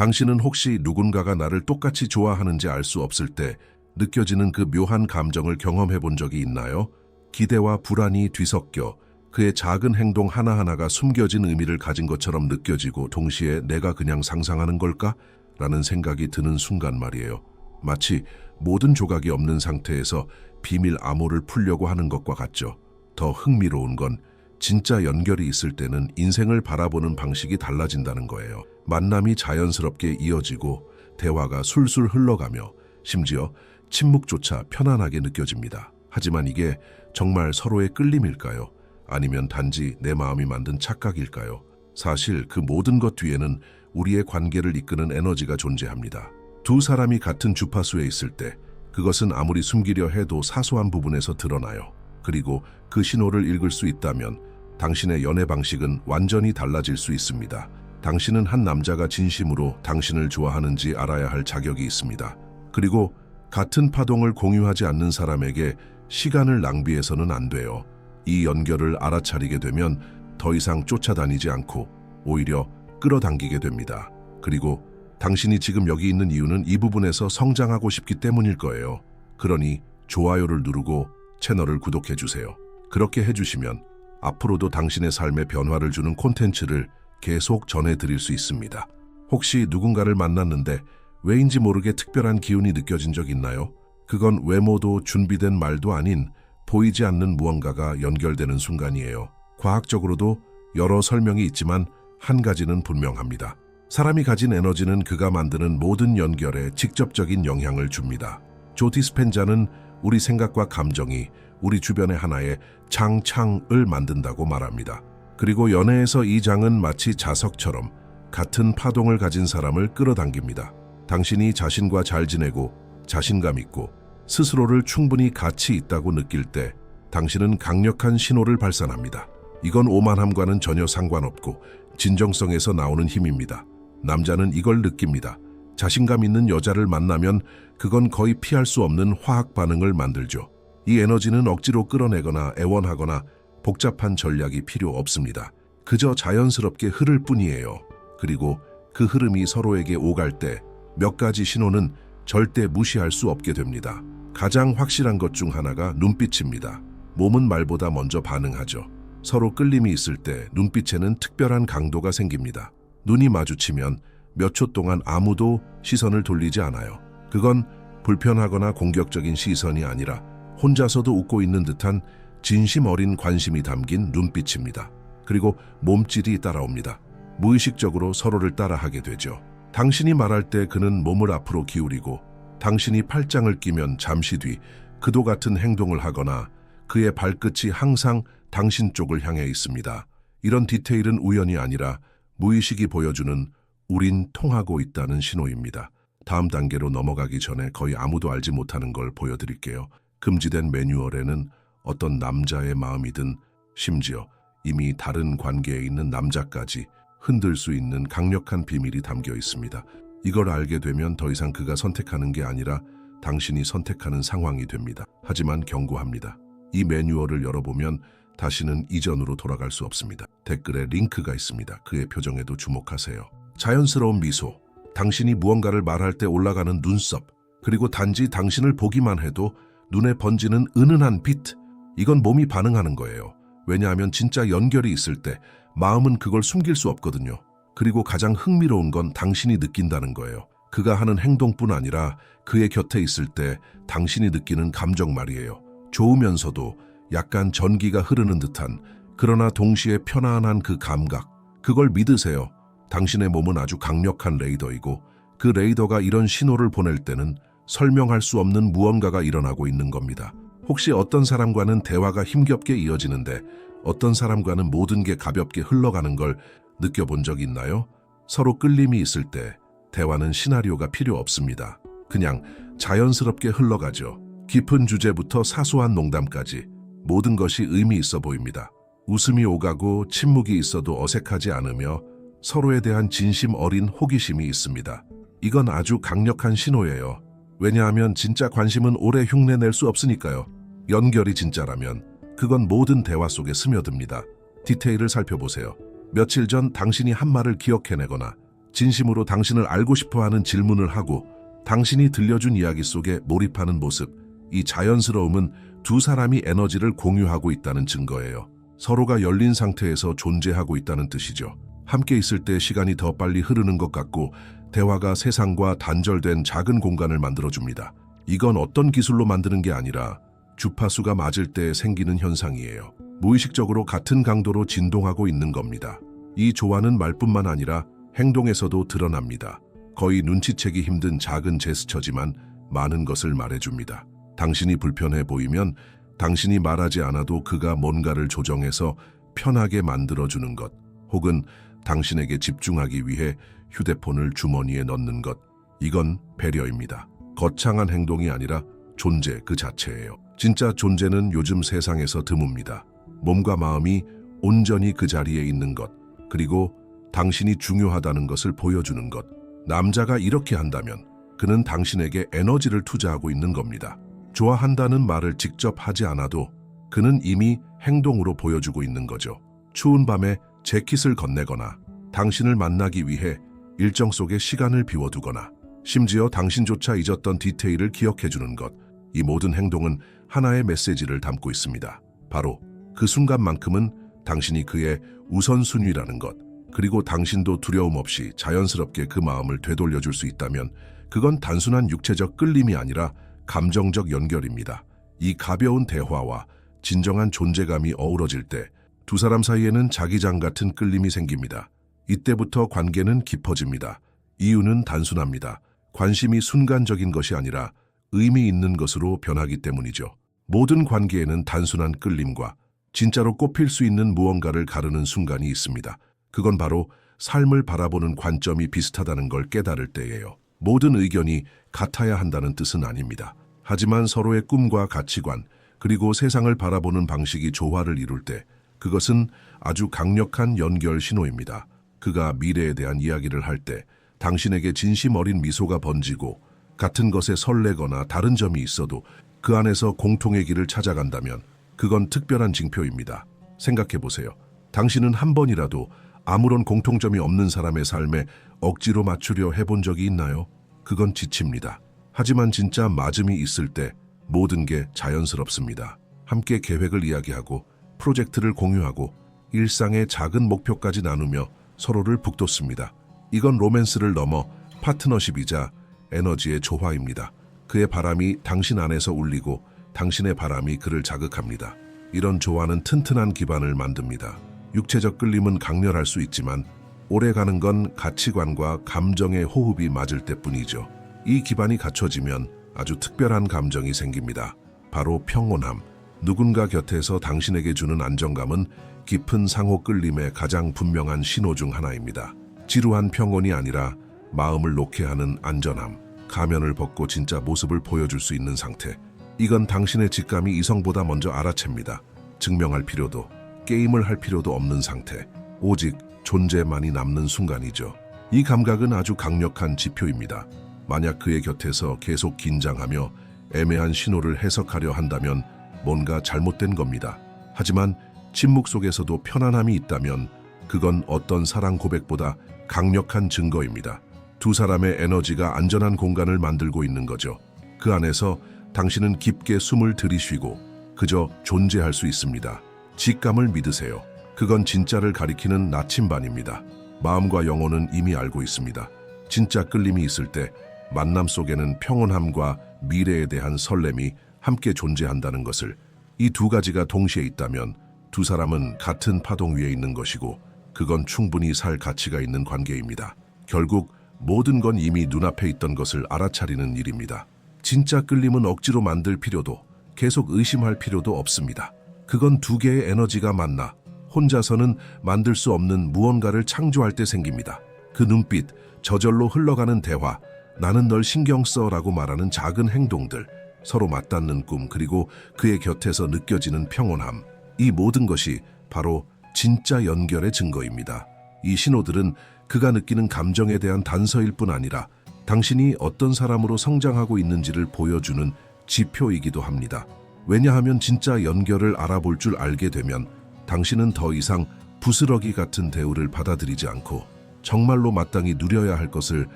당신은 혹시 누군가가 나를 똑같이 좋아하는지 알 수 없을 때 느껴지는 그 묘한 감정을 경험해 본 적이 있나요? 기대와 불안이 뒤섞여 그의 작은 행동 하나하나가 숨겨진 의미를 가진 것처럼 느껴지고 동시에 내가 그냥 상상하는 걸까? 라는 생각이 드는 순간 말이에요. 마치 모든 조각이 없는 상태에서 비밀 암호를 풀려고 하는 것과 같죠. 더 흥미로운 건 진짜 연결이 있을 때는 인생을 바라보는 방식이 달라진다는 거예요. 만남이 자연스럽게 이어지고 대화가 술술 흘러가며 심지어 침묵조차 편안하게 느껴집니다. 하지만 이게 정말 서로의 끌림일까요? 아니면 단지 내 마음이 만든 착각일까요? 사실 그 모든 것 뒤에는 우리의 관계를 이끄는 에너지가 존재합니다. 두 사람이 같은 주파수에 있을 때 그것은 아무리 숨기려 해도 사소한 부분에서 드러나요. 그리고 그 신호를 읽을 수 있다면 당신의 연애 방식은 완전히 달라질 수 있습니다. 당신은 한 남자가 진심으로 당신을 좋아하는지 알아야 할 자격이 있습니다. 그리고 같은 파동을 공유하지 않는 사람에게 시간을 낭비해서는 안 돼요. 이 연결을 알아차리게 되면 더 이상 쫓아다니지 않고 오히려 끌어당기게 됩니다. 그리고 당신이 지금 여기 있는 이유는 이 부분에서 성장하고 싶기 때문일 거예요. 그러니 좋아요를 누르고 채널을 구독해 주세요. 그렇게 해주시면 앞으로도 당신의 삶에 변화를 주는 콘텐츠를 계속 전해드릴 수 있습니다. 혹시 누군가를 만났는데 왜인지 모르게 특별한 기운이 느껴진 적 있나요? 그건 외모도 준비된 말도 아닌 보이지 않는 무언가가 연결되는 순간이에요. 과학적으로도 여러 설명이 있지만 한 가지는 분명합니다. 사람이 가진 에너지는 그가 만드는 모든 연결에 직접적인 영향을 줍니다. 조티 스펜자는 우리 생각과 감정이 우리 주변의 하나의 장창을 만든다고 말합니다. 그리고 연애에서 이 장은 마치 자석처럼 같은 파동을 가진 사람을 끌어당깁니다. 당신이 자신과 잘 지내고 자신감 있고 스스로를 충분히 가치 있다고 느낄 때 당신은 강력한 신호를 발산합니다. 이건 오만함과는 전혀 상관없고 진정성에서 나오는 힘입니다. 남자는 이걸 느낍니다. 자신감 있는 여자를 만나면 그건 거의 피할 수 없는 화학 반응을 만들죠. 이 에너지는 억지로 끌어내거나 애원하거나 복잡한 전략이 필요 없습니다. 그저 자연스럽게 흐를 뿐이에요. 그리고 그 흐름이 서로에게 오갈 때 몇 가지 신호는 절대 무시할 수 없게 됩니다. 가장 확실한 것 중 하나가 눈빛입니다. 몸은 말보다 먼저 반응하죠. 서로 끌림이 있을 때 눈빛에는 특별한 강도가 생깁니다. 눈이 마주치면 몇 초 동안 아무도 시선을 돌리지 않아요. 그건 불편하거나 공격적인 시선이 아니라 혼자서도 웃고 있는 듯한 진심 어린 관심이 담긴 눈빛입니다. 그리고 몸짓이 따라옵니다. 무의식적으로 서로를 따라하게 되죠. 당신이 말할 때 그는 몸을 앞으로 기울이고 당신이 팔짱을 끼면 잠시 뒤 그도 같은 행동을 하거나 그의 발끝이 항상 당신 쪽을 향해 있습니다. 이런 디테일은 우연이 아니라 무의식이 보여주는 우린 통하고 있다는 신호입니다. 다음 단계로 넘어가기 전에 거의 아무도 알지 못하는 걸 보여드릴게요. 금지된 매뉴얼에는 어떤 남자의 마음이든 심지어 이미 다른 관계에 있는 남자까지 흔들 수 있는 강력한 비밀이 담겨 있습니다. 이걸 알게 되면 더 이상 그가 선택하는 게 아니라 당신이 선택하는 상황이 됩니다. 하지만 경고합니다. 이 매뉴얼을 열어보면 다시는 이전으로 돌아갈 수 없습니다. 댓글에 링크가 있습니다. 그의 표정에도 주목하세요. 자연스러운 미소, 당신이 무언가를 말할 때 올라가는 눈썹, 그리고 단지 당신을 보기만 해도 눈에 번지는 은은한 빛. 이건 몸이 반응하는 거예요. 왜냐하면 진짜 연결이 있을 때 마음은 그걸 숨길 수 없거든요. 그리고 가장 흥미로운 건 당신이 느낀다는 거예요. 그가 하는 행동뿐 아니라 그의 곁에 있을 때 당신이 느끼는 감정 말이에요. 좋으면서도 약간 전기가 흐르는 듯한 그러나 동시에 편안한 그 감각. 그걸 믿으세요. 당신의 몸은 아주 강력한 레이더이고 그 레이더가 이런 신호를 보낼 때는 설명할 수 없는 무언가가 일어나고 있는 겁니다. 혹시 어떤 사람과는 대화가 힘겹게 이어지는데 어떤 사람과는 모든 게 가볍게 흘러가는 걸 느껴본 적 있나요? 서로 끌림이 있을 때 대화는 시나리오가 필요 없습니다. 그냥 자연스럽게 흘러가죠. 깊은 주제부터 사소한 농담까지 모든 것이 의미 있어 보입니다. 웃음이 오가고 침묵이 있어도 어색하지 않으며 서로에 대한 진심 어린 호기심이 있습니다. 이건 아주 강력한 신호예요. 왜냐하면 진짜 관심은 오래 흉내낼 수 없으니까요. 연결이 진짜라면 그건 모든 대화 속에 스며듭니다. 디테일을 살펴보세요. 며칠 전 당신이 한 말을 기억해내거나 진심으로 당신을 알고 싶어 하는 질문을 하고 당신이 들려준 이야기 속에 몰입하는 모습, 이 자연스러움은 두 사람이 에너지를 공유하고 있다는 증거예요. 서로가 열린 상태에서 존재하고 있다는 뜻이죠. 함께 있을 때 시간이 더 빨리 흐르는 것 같고 대화가 세상과 단절된 작은 공간을 만들어줍니다. 이건 어떤 기술로 만드는 게 아니라 주파수가 맞을 때 생기는 현상이에요. 무의식적으로 같은 강도로 진동하고 있는 겁니다. 이 조화는 말뿐만 아니라 행동에서도 드러납니다. 거의 눈치채기 힘든 작은 제스처지만 많은 것을 말해줍니다. 당신이 불편해 보이면 당신이 말하지 않아도 그가 뭔가를 조정해서 편하게 만들어주는 것, 혹은 당신에게 집중하기 위해 휴대폰을 주머니에 넣는 것, 이건 배려입니다. 거창한 행동이 아니라 존재 그 자체예요. 진짜 존재는 요즘 세상에서 드뭅니다. 몸과 마음이 온전히 그 자리에 있는 것, 그리고 당신이 중요하다는 것을 보여주는 것. 남자가 이렇게 한다면 그는 당신에게 에너지를 투자하고 있는 겁니다. 좋아한다는 말을 직접 하지 않아도 그는 이미 행동으로 보여주고 있는 거죠. 추운 밤에 재킷을 건네거나 당신을 만나기 위해 일정 속에 시간을 비워두거나 심지어 당신조차 잊었던 디테일을 기억해주는 것. 이 모든 행동은 하나의 메시지를 담고 있습니다. 바로 그 순간만큼은 당신이 그의 우선순위라는 것. 그리고 당신도 두려움 없이 자연스럽게 그 마음을 되돌려줄 수 있다면 그건 단순한 육체적 끌림이 아니라 감정적 연결입니다. 이 가벼운 대화와 진정한 존재감이 어우러질 때 두 사람 사이에는 자기장 같은 끌림이 생깁니다. 이때부터 관계는 깊어집니다. 이유는 단순합니다. 관심이 순간적인 것이 아니라 의미 있는 것으로 변하기 때문이죠. 모든 관계에는 단순한 끌림과 진짜로 꼽힐 수 있는 무언가를 가르는 순간이 있습니다. 그건 바로 삶을 바라보는 관점이 비슷하다는 걸 깨달을 때예요. 모든 의견이 같아야 한다는 뜻은 아닙니다. 하지만 서로의 꿈과 가치관, 그리고 세상을 바라보는 방식이 조화를 이룰 때 그것은 아주 강력한 연결 신호입니다. 그가 미래에 대한 이야기를 할 때 당신에게 진심 어린 미소가 번지고 같은 것에 설레거나 다른 점이 있어도 그 안에서 공통의 길을 찾아간다면 그건 특별한 징표입니다. 생각해 보세요. 당신은 한 번이라도 아무런 공통점이 없는 사람의 삶에 억지로 맞추려 해본 적이 있나요? 그건 지칩니다. 하지만 진짜 맞음이 있을 때 모든 게 자연스럽습니다. 함께 계획을 이야기하고 프로젝트를 공유하고 일상의 작은 목표까지 나누며 서로를 북돋습니다. 이건 로맨스를 넘어 파트너십이자 에너지의 조화입니다. 그의 바람이 당신 안에서 울리고 당신의 바람이 그를 자극합니다. 이런 조화는 튼튼한 기반을 만듭니다. 육체적 끌림은 강렬할 수 있지만 오래가는 건 가치관과 감정의 호흡이 맞을 때뿐이죠. 이 기반이 갖춰지면 아주 특별한 감정이 생깁니다. 바로 평온함. 누군가 곁에서 당신에게 주는 안정감은 깊은 상호 끌림의 가장 분명한 신호 중 하나입니다. 지루한 평온이 아니라 마음을 놓게 하는 안전함. 가면을 벗고 진짜 모습을 보여줄 수 있는 상태. 이건 당신의 직감이 이성보다 먼저 알아챕니다. 증명할 필요도, 게임을 할 필요도 없는 상태. 오직 존재만이 남는 순간이죠. 이 감각은 아주 강력한 지표입니다. 만약 그의 곁에서 계속 긴장하며 애매한 신호를 해석하려 한다면 뭔가 잘못된 겁니다. 하지만 침묵 속에서도 편안함이 있다면 그건 어떤 사랑 고백보다 강력한 증거입니다. 두 사람의 에너지가 안전한 공간을 만들고 있는 거죠. 그 안에서 당신은 깊게 숨을 들이쉬고 그저 존재할 수 있습니다. 직감을 믿으세요. 그건 진짜를 가리키는 나침반입니다. 마음과 영혼은 이미 알고 있습니다. 진짜 끌림이 있을 때 만남 속에는 평온함과 미래에 대한 설렘이 함께 존재한다는 것을 이 두 가지가 동시에 있다면 두 사람은 같은 파동 위에 있는 것이고 그건 충분히 살 가치가 있는 관계입니다. 결국 모든 건 이미 눈앞에 있던 것을 알아차리는 일입니다. 진짜 끌림은 억지로 만들 필요도 계속 의심할 필요도 없습니다. 그건 두 개의 에너지가 만나 혼자서는 만들 수 없는 무언가를 창조할 때 생깁니다. 그 눈빛, 저절로 흘러가는 대화, 나는 널 신경 써라고 말하는 작은 행동들, 서로 맞닿는 꿈, 그리고 그의 곁에서 느껴지는 평온함. 이 모든 것이 바로 진짜 연결의 증거입니다. 이 신호들은 그가 느끼는 감정에 대한 단서일 뿐 아니라 당신이 어떤 사람으로 성장하고 있는지를 보여주는 지표이기도 합니다. 왜냐하면 진짜 연결을 알아볼 줄 알게 되면 당신은 더 이상 부스러기 같은 대우를 받아들이지 않고 정말로 마땅히 누려야 할 것을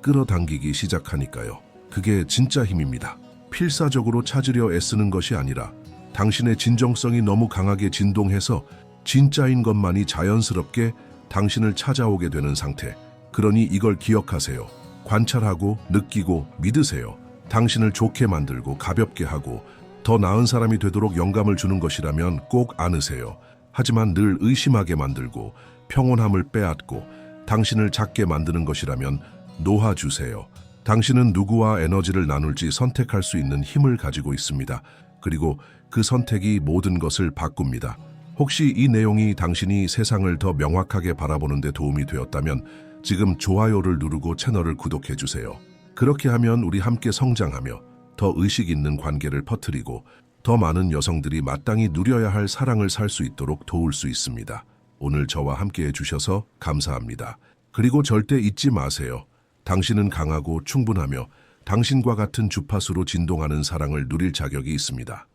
끌어당기기 시작하니까요. 그게 진짜 힘입니다. 필사적으로 찾으려 애쓰는 것이 아니라 당신의 진정성이 너무 강하게 진동해서 진짜인 것만이 자연스럽게 당신을 찾아오게 되는 상태. 그러니 이걸 기억하세요. 관찰하고 느끼고 믿으세요. 당신을 좋게 만들고 가볍게 하고 더 나은 사람이 되도록 영감을 주는 것이라면 꼭 안으세요. 하지만 늘 의심하게 만들고 평온함을 빼앗고 당신을 작게 만드는 것이라면 놓아주세요. 당신은 누구와 에너지를 나눌지 선택할 수 있는 힘을 가지고 있습니다. 그리고 그 선택이 모든 것을 바꿉니다. 혹시 이 내용이 당신이 세상을 더 명확하게 바라보는 데 도움이 되었다면 지금 좋아요를 누르고 채널을 구독해 주세요. 그렇게 하면 우리 함께 성장하며 더 의식 있는 관계를 퍼뜨리고 더 많은 여성들이 마땅히 누려야 할 사랑을 살 수 있도록 도울 수 있습니다. 오늘 저와 함께 해주셔서 감사합니다. 그리고 절대 잊지 마세요. 당신은 강하고 충분하며 당신과 같은 주파수로 진동하는 사랑을 누릴 자격이 있습니다.